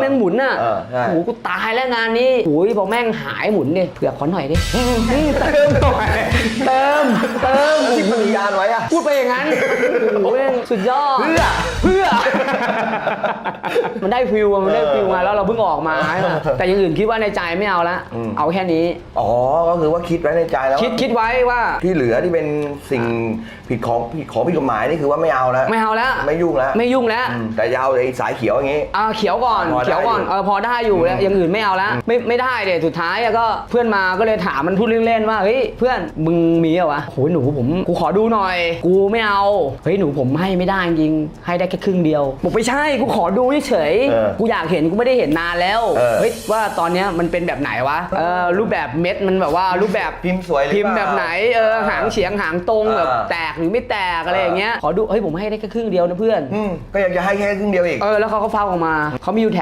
แม่งหมุนอะเออใช่ โอ้โหกูตายแล้วงานนี้โอ้ยพอแม่งหายหมุนดิเผื่อขอหน่อยดิเติมหน่อยเติมเติมแล้วที่ปฏิญาณไว้อะ พูดไปอย่างนั้นโอ้โหแม่งสุดยอด เพื่อ เพื่อ มันได้ฟิลอะมันได้ฟิลมาแล้วเราเพิ่งออกมาใช่ไหมแต่อย่างอื่นคิดว่าในใจไม่เอาละอืม เอาแค่นี้ อ๋อ ก็คือว่าคิดไว้ในใจแล้วคิดคิดไว้ว่าที่เหลือที่เป็นสิ่งผิดของผิดของผิดกฎหมายนี่คือว่าไม่เอาแล้ว ไม่เอาแล้วไม่ยุ่งแล้วไม่ยุ่งแล้ว อืมแต่จะเอาไอ้สายเขียวอย่างงี้ อ่าเขียวก่อนพอได้เขียวก่อนอยู่เออพอได้อยู่แล้วอืมอย่างอื่นไม่เอาแล้วไม่ไม่ได้เดี๋ยสุดท้ายอะก็เพื่อนมาก็เลยถามมันพูดเล่นๆว่าเฮ้ยเพื่อนมึงมีเหรอวะโหหนูผมกูขอดูหน่อย กูไม่เอาเฮ้ยหนูผมให้ไม่ได้จริงให้ได้แค่ครึ่งเดียวบอกไม่ใช่กูขอดูเฉยๆเออกูอยากเห็นกูไม่ได้เห็นนานแล้วเออ เฮ้ยว่าตอนเนี้ยมันเป็นแบบไหนวะเออรูปแบบเม็ดมันแบบว่ารูปแบบพิมพ์สวยหรือพิมพ์เปแบล่า บไหนเออหางเฉียงหางตรงเออแบบแตกหรือไม่แตกอะไรอย่างเงี้ยขอดูเฮ้ยผมให้ได้แค่ครึ่งเดียวนะเพื่อน อืมก็อยากจะให้แค่ครึ่งเดียวอีก เออแล้วเขาก็ฟังออกมาเขามีอยู่แถ